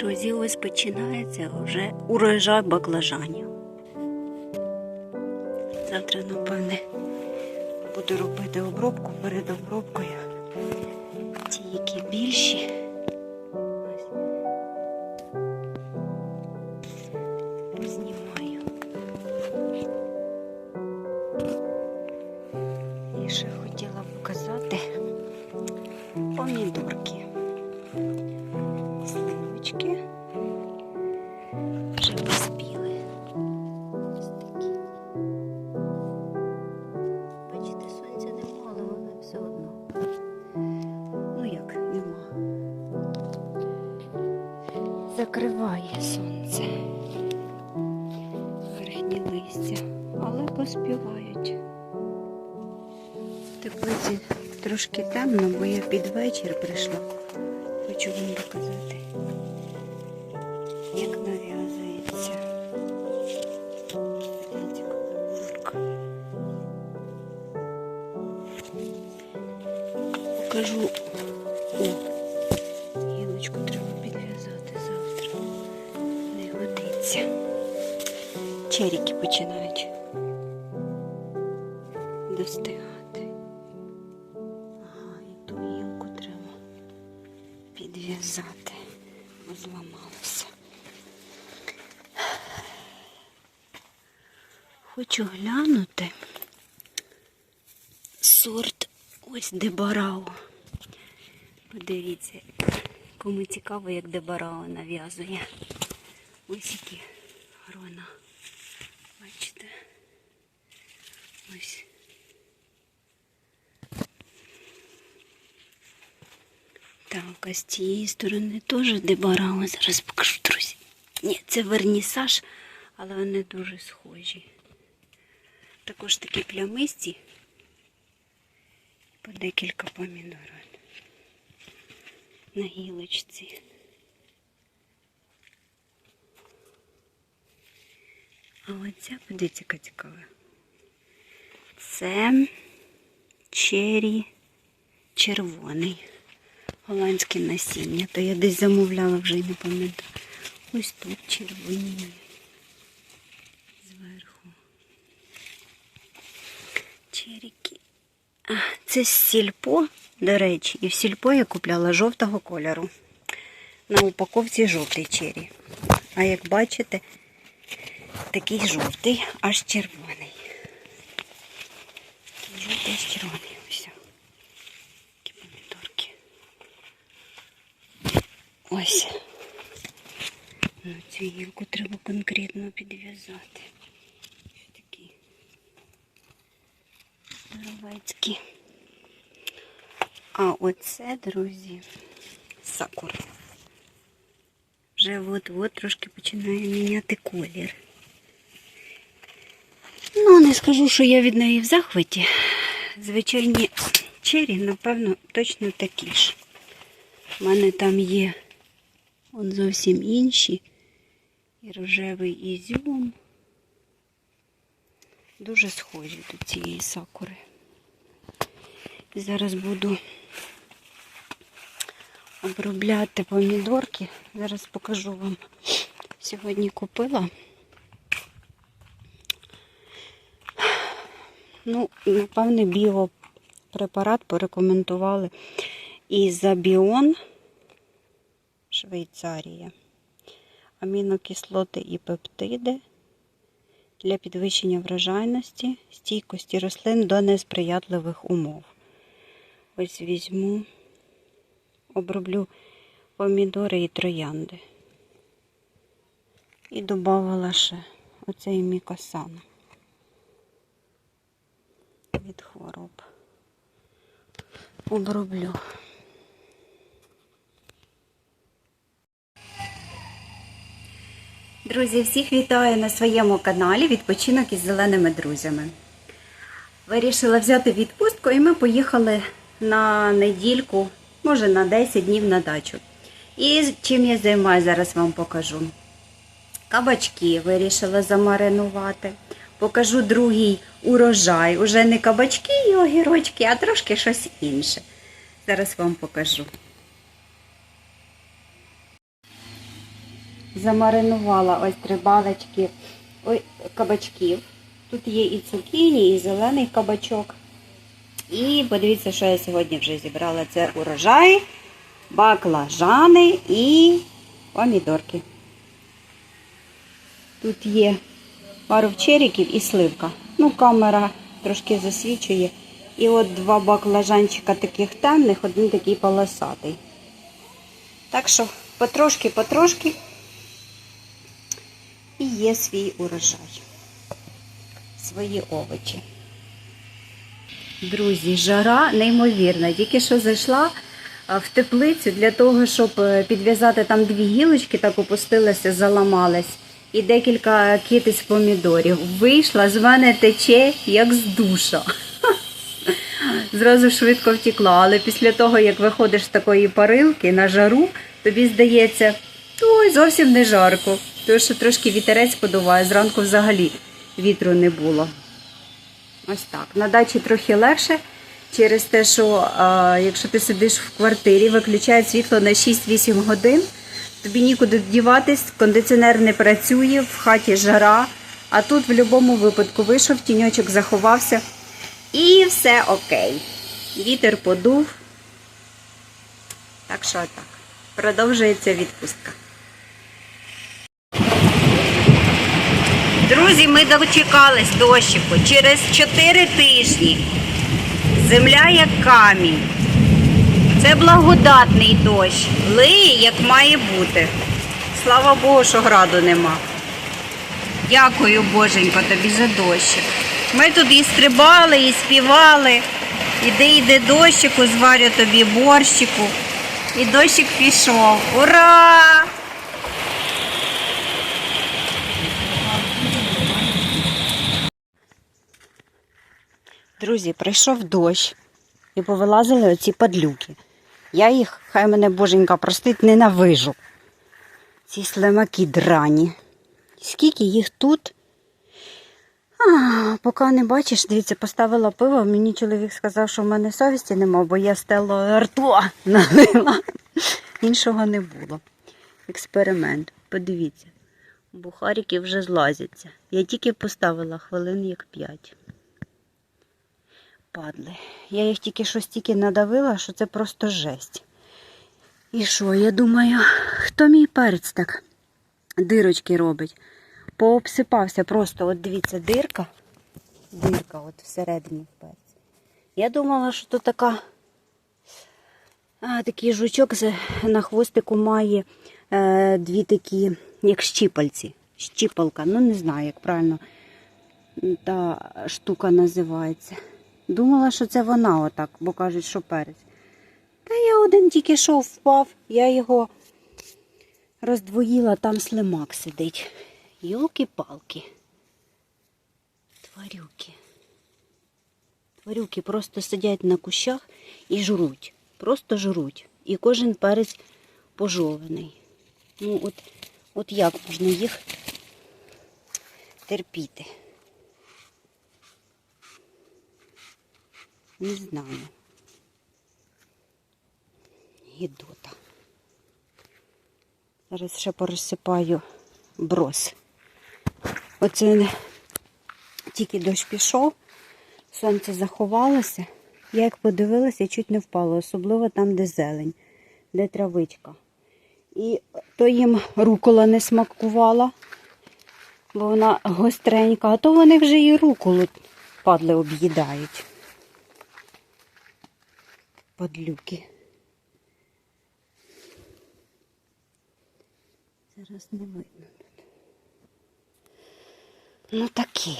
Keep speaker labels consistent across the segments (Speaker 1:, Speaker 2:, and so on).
Speaker 1: Друзі, ось починається вже урожай баклажанів. Завтра, напевне, буду робити обробку перед обробкою. Ті, які більші. Закриває сонце. Верхні листя, але поспівають. В теплиці трошки темно, бо я під вечір прийшла. Хочу вам показати, достигати. Ага, і ту гілку треба підв'язати, бо зламалося. Хочу глянути сорт ось дебарао. Подивіться, кому цікаво, як дебарао нав'язує. Ось які грона. Бачите? Ось. Так, а з цієї сторони теж дебарао. Зараз покажу, друзі. Ні, це вернісаж, але вони дуже схожі. Також такі плямисті. По декілька помідорів. На гілочці. А оця, подивіться, яка цікава. Це чері червоний. Голландське насіння. То я десь замовляла вже й не пам'ятаю. Ось тут червоні. Зверху. Черіки. Це сільпо, до речі, і в сільпо я купляла жовтого кольору. На упаковці жовтий чері. А як бачите, такий жовтий, аж червоний. Жовтий, аж червоний. Ось. Такі помідорки. Ось. Ну, цю гілку треба конкретно підв'язати. Такі здоровецькі. А оце, друзі, сакура. Вже от-от трошки починає міняти колір. Ну, не скажу, що я від неї в захваті. Звичайні чері, напевно, точно такі ж. У мене там є он зовсім інші. І рожевий ізюм. Дуже схожі до цієї сакури. І зараз буду обробляти помідорки. Зараз покажу вам. Сьогодні купила. Ну, напевне, біопрепарат порекомендували Ізабіон Швейцарія. Амінокислоти і пептиди для підвищення врожайності, стійкості рослин до несприятливих умов. Ось візьму, оброблю помідори і троянди. І додавала ще оцей мікосан від хвороб. Оброблю. Друзі, всіх вітаю на своєму каналі Відпочинок із зеленими друзями. Вирішила взяти відпустку і ми поїхали на недільку, може на 10 днів на дачу. І чим я займаюся, зараз вам покажу. Кабачки вирішила замаринувати. Покажу другий урожай. Уже не кабачки і огірочки, а трошки щось інше. Зараз вам покажу. Замаринувала ось три балочки кабачків. Тут є і цукіні, і зелений кабачок. І подивіться, що я сьогодні вже зібрала. Це урожай, баклажани і помідорки. Тут є пару черіків і сливка. Ну, камера трошки засвічує. І от два баклажанчика таких темних, один такий полосатий. Так що потрошки, потрошки і є свій урожай, свої овочі. Друзі, жара неймовірна. Тільки що зайшла в теплицю для того, щоб е, підв'язати там дві гілочки, так опустилася, заламалась. І декілька китиць помідорів. Вийшла, з мене тече, як з душа. Зразу швидко втекла. Але після того, як виходиш з такої парилки на жару, тобі здається, ой, зовсім не жарко. Тому що трошки вітерець подуває, зранку взагалі вітру не було. Ось так. На дачі трохи легше через те, що а, якщо ти сидиш в квартирі, виключають світло на 6-8 годин, тобі нікуди діватись, кондиціонер не працює, в хаті жара, а тут в будь-якому випадку вийшов, тіньочок заховався і все окей. Вітер подув. Так що так. Продовжується відпустка. Друзі, ми дочекались дощику. Через 4 тижні. Земля як камінь. Це благодатний дощ. Лиє, як має бути. Слава Богу, що граду нема. Дякую, Боженько, тобі за дощик. Ми тут і стрибали, і співали. Іди, йде дощику, зварю тобі борщику. І дощик пішов. Ура! Друзі, прийшов дощ і повилазили оці падлюки. Я їх, хай мене боженька простить, ненавижу. Ці слимаки драні. Скільки їх тут? А, поки не бачиш, дивіться, поставила пиво. Мені чоловік сказав, що в мене совісті нема, бо я стело ртуа налила. Іншого не було. Експеримент. Подивіться. Бухарики вже злазяться. Я тільки поставила хвилин як п'ять. Падли. Я їх тільки що стільки надавила, що це просто жесть. І що, я думаю, хто мій перець так дирочки робить? Пообсипався просто, от дивіться, дирка. Дирка от всередині в. Я думала, що то така, а, такий жучок на хвостику має е, дві такі, як щіпальці. Щіпалка, ну не знаю, як правильно та штука називається. Думала, що це вона отак, бо кажуть, що перець. Та я один тільки що впав, я його роздвоїла, там слимак сидить. Йолки-палки. Тварюки. Тварюки просто сидять на кущах і жруть. Просто жруть. І кожен перець пожований. Ну, от, от як можна їх терпіти? Не знаю. Гідота. Зараз ще порозсипаю брос. Оце тільки дощ пішов, сонце заховалося. Я як подивилася, чуть не впала, особливо там, де зелень, де травичка. І то їм рукола не смакувала, бо вона гостренька, а то вони вже і руколу падли об'їдають. Подлюки. Зараз не видно тут. Ну таке.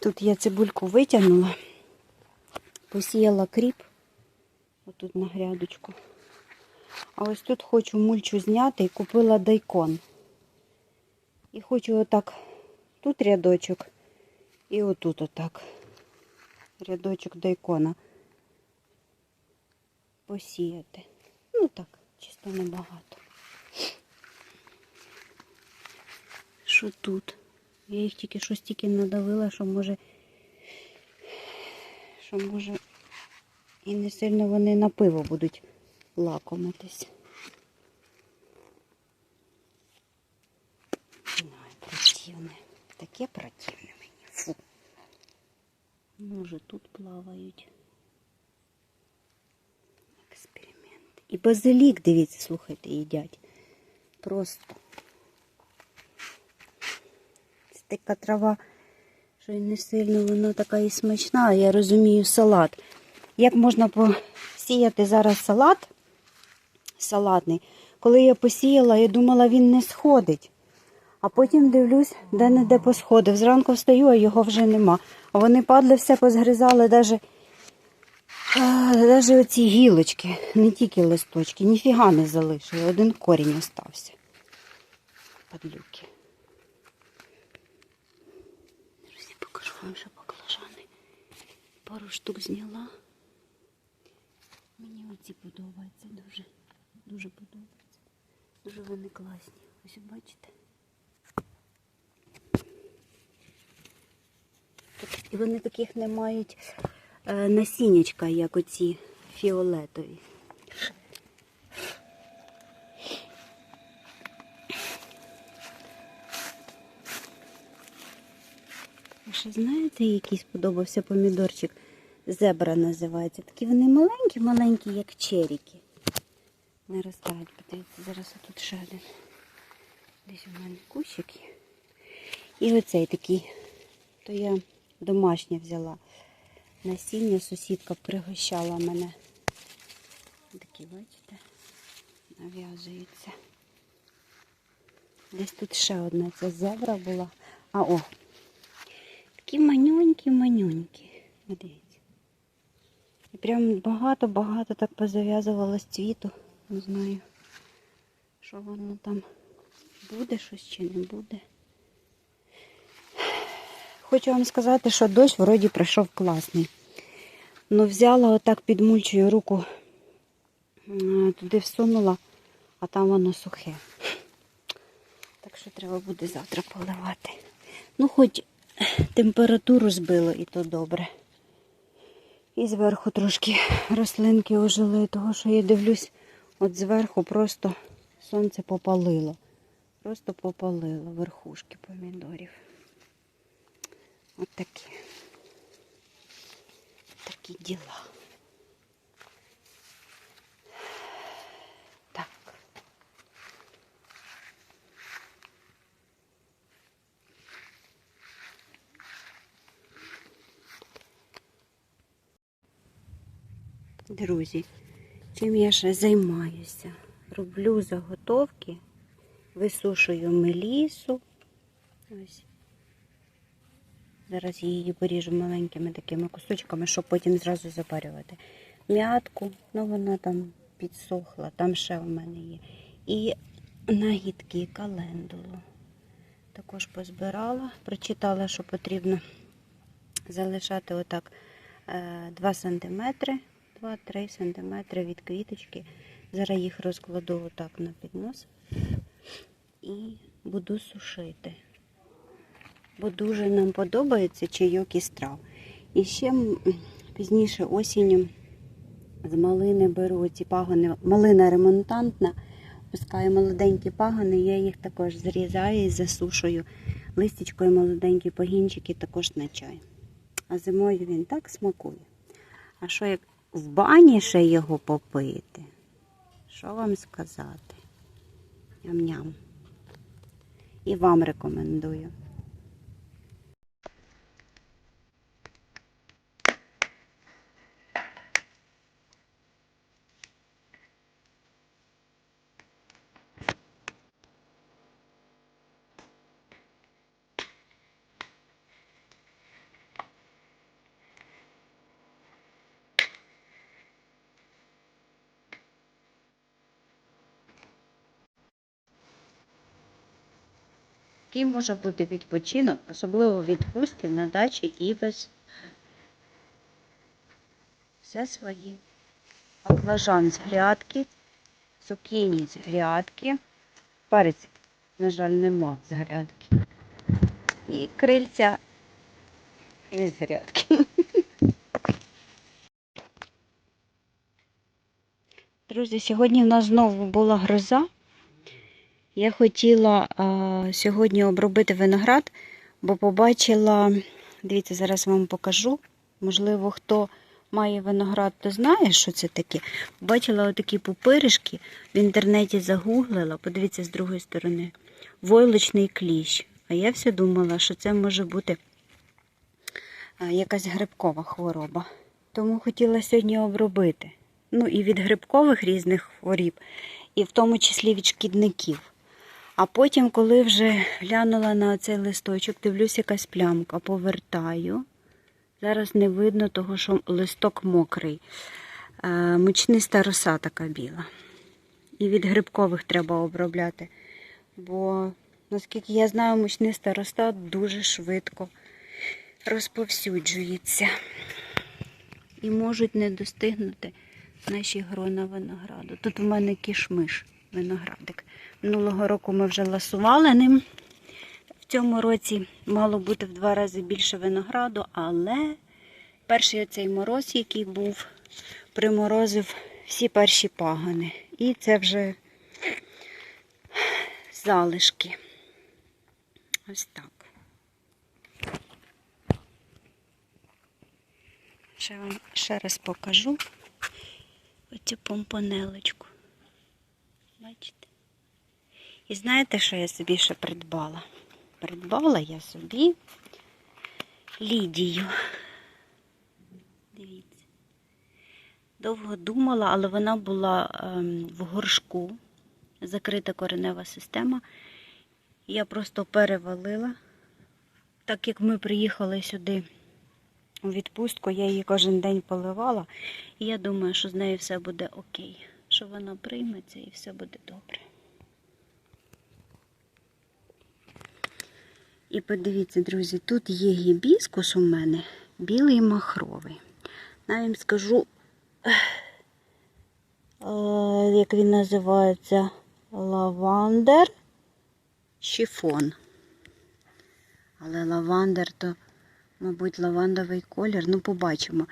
Speaker 1: Тут я цибульку витягнула, посіяла кріп, отут на грядочку. А ось тут хочу мульчу зняти і купила дайкон. І хочу отак тут рядочок і отут отак. Рядочок дайкона посіяти. Ну так, чисто небагато. Що тут? Я їх тільки щось тільки надавила, що може, що може і не сильно вони на пиво будуть лакомитись. таке противне мені. Фу. Може, тут плавають. І базилік, дивіться, слухайте, їдять. Просто. Це така трава, що й не сильно вона така і смачна, я розумію салат. Як можна посіяти зараз салат салатний? Коли я посіяла, я думала, він не сходить. А потім дивлюсь, де-не-де посходив. Зранку встаю, а його вже нема. А вони падли, все позгризали, навіть, навіть оці гілочки, не тільки листочки, ніфіга не залишили. Один корінь остався. Падлюки. Друзі, покажу вам ще баклажани. Пару штук зняла. Мені оці подобаються дуже. Дуже подобаються. Дуже вони класні. Ось бачите. І вони таких не мають насіннячка, як оці фіолетові. Ще знаєте, який сподобався помідорчик? Зебра називається. Такі вони маленькі-маленькі, як черіки. Не ростають, подивіться, зараз тут ще один. Десь у мене кущик. І оцей такий, то я домашнє взяла. Насіння сусідка пригощала мене. Такі, бачите, нав'язуються. Десь тут ще одна ця зебра була. А о, такі манюнькі-манюнькі. Дивіться. І прям багато-багато так позав'язувалось цвіту. Не знаю, що воно там буде, щось чи не буде. Хочу вам сказати, що дощ вроді прийшов класний. Ну, взяла отак під мульчою руку, туди всунула, а там воно сухе. Так що треба буде завтра поливати. Ну, хоч температуру збило і то добре. І зверху трошки рослинки ожили, того що я дивлюсь, от зверху просто сонце попалило. Просто попалило верхушки помідорів. От такі. Такі діла. Так. Друзі, чим я ще займаюся? Роблю заготовки, висушую мелісу. Ось. Зараз її поріжу маленькими такими кусочками, щоб потім зразу запарювати. М'ятку, ну вона там підсохла, там ще в мене є. І нагідки календулу. Також позбирала, прочитала, що потрібно залишати отак 2 см, 2-3 см від квіточки. Зараз їх розкладу отак на піднос і буду сушити бо дуже нам подобається чайок із трав. І ще пізніше осінню з малини беру ці пагони. Малина ремонтантна, пускаю молоденькі пагони, я їх також зрізаю і засушую. Листячко і молоденькі погінчики також на чай. А зимою він так смакує. А що як в бані ще його попити? Що вам сказати? Ням-ням. І вам рекомендую. Який може бути відпочинок, особливо в відпустці на дачі і без все своє. Баклажан з грядки, цукіні з грядки, перець, на жаль, нема з грядки. І крильця з грядки. Друзі, сьогодні в нас знову була гроза. Я хотіла а, сьогодні обробити виноград. бо побачила, дивіться, зараз вам покажу. Можливо, хто має виноград, то знає, що це таке. Бачила отакі пупиришки, в інтернеті загуглила, подивіться з другої сторони, войлочний кліщ. А я все думала, що це може бути якась грибкова хвороба. Тому хотіла сьогодні обробити. Ну і від грибкових різних хворіб, і в тому числі від шкідників. А потім, коли вже глянула на цей листочок, дивлюсь, якась плямка, повертаю. Зараз не видно того, що листок мокрий. Е, Мучниста роса така біла. І від грибкових треба обробляти. Бо, наскільки я знаю, мучниста роса дуже швидко розповсюджується. І можуть не достигнути наші грона винограду. Тут у мене кішмиш виноградик. Минулого року ми вже ласували ним. В цьому році мало бути в два рази більше винограду, але перший оцей мороз, який був, приморозив всі перші пагани. І це вже залишки. Ось так. Ще вам ще раз покажу оцю помпонелочку. Бачите? І знаєте, що я собі ще придбала? Придбала я собі Лідію. Дивіться. Довго думала, але вона була ем, в горшку, закрита коренева система. Я просто перевалила. Так як ми приїхали сюди у відпустку, я її кожен день поливала. І я думаю, що з нею все буде окей. Що вона прийметься і все буде добре. І подивіться, друзі, тут є гібіскус у мене, білий махровий. Навіть скажу, е, як він називається, лавандер шифон. Але лавандер то, мабуть, лавандовий колір. Ну, побачимо.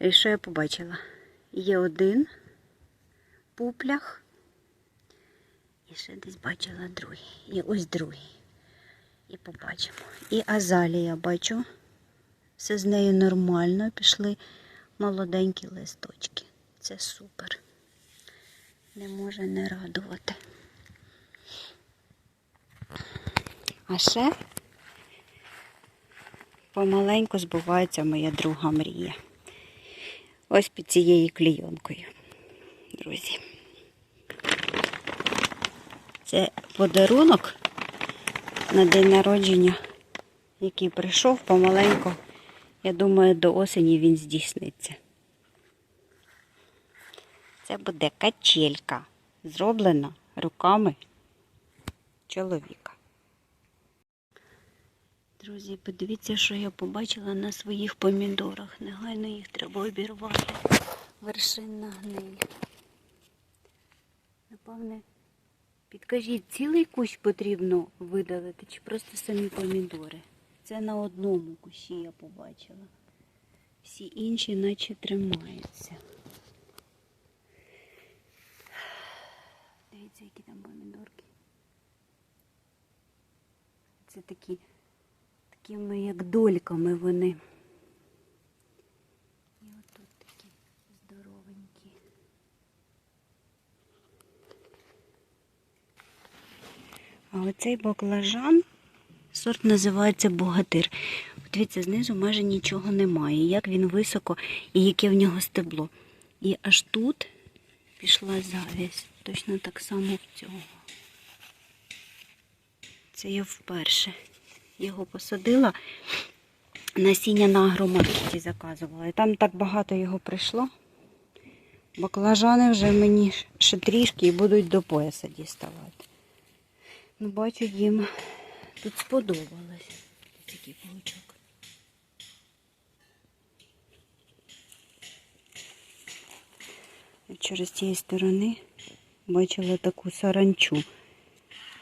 Speaker 1: І що я побачила? Є один пуплях. І ще десь бачила другий. І ось другий. І побачимо. І азалія бачу. Все з нею нормально. Пішли молоденькі листочки. Це супер. Не може не радувати. А ще помаленьку збувається моя друга мрія. Ось під цією клійонкою, друзі. Це подарунок на день народження, який прийшов помаленьку. Я думаю, до осені він здійсниться. Це буде качелька, зроблена руками чоловіка. Друзі, подивіться, що я побачила на своїх помідорах. Негайно їх треба обірвати. Вершинна гниль. Напевне, підкажіть, цілий кущ потрібно видалити чи просто самі помідори? Це на одному кущі я побачила. Всі інші наче тримаються. Дивіться, які там помідорки. Це такі такими як дольками вони. І отут такі здоровенькі. А оцей баклажан, сорт називається богатир. Дивіться, знизу майже нічого немає. Як він високо і яке в нього стебло. І аж тут пішла завість. Точно так само в цього. Це я вперше його посадила. Насіння на агромаркеті заказувала. І там так багато його прийшло. Баклажани вже мені ще трішки і будуть до пояса діставати. Ну, бачу, їм тут сподобалось. Такий паучок. Через цієї сторони бачила таку саранчу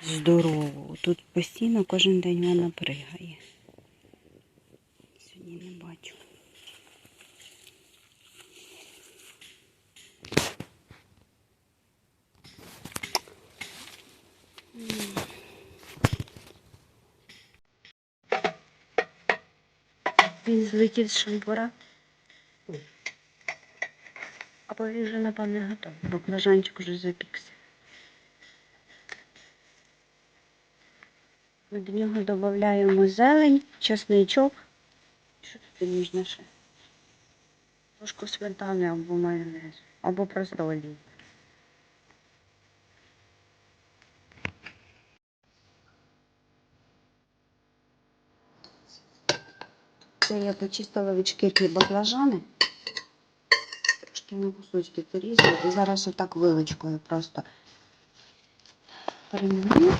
Speaker 1: здорову. Тут постійно кожен день вона пригає. Сьогодні не бачу. Він злетів з шампура. Або він вже, напевне, готовий. Баклажанчик вже запікся. Ми до нього додаємо зелень, чесничок. Що тут ніжне ще? Трошку сметани або майонез, або просто олію. Це я почистила від шкірки баклажани. Трошки на кусочки порізала. І зараз отак вилочкою просто перемію.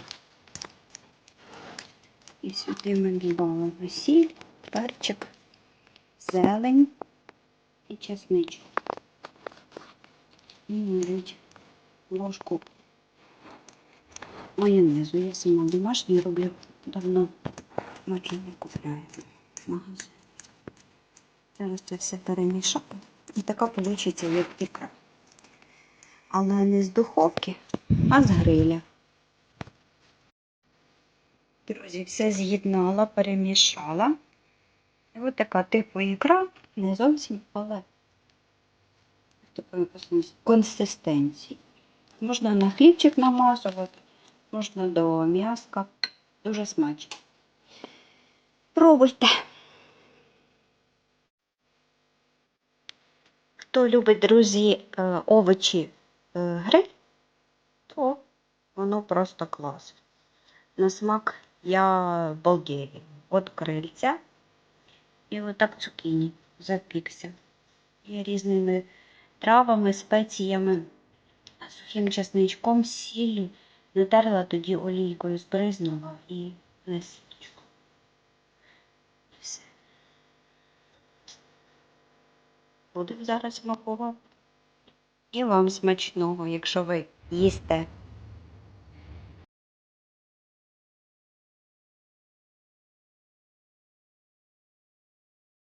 Speaker 1: І сюди ми додамо сіль, перчик, зелень і чесничок. І навіть ложку майонезу. Я сама домашній роблю давно. Може не купляю в магазині. Зараз це все перемішаю. І така вийде як ікра. Але не з духовки, а з гриля. Друзі, все з'єднала, перемішала. І ось така типу ікра, не зовсім, але такої консистенції. Можна на хлібчик намазувати, можна до м'яска. Дуже смачно. Пробуйте. Хто любить, друзі, е, овочі е, гриль, то воно просто клас. На смак я балдею. От крильця і отак цукіні запікся. Я різними травами, спеціями, сухим чесничком, сіллю натерла тоді олійкою, збризнула і лисичку. Все. Будемо зараз смакувати. І вам смачного, якщо ви їсте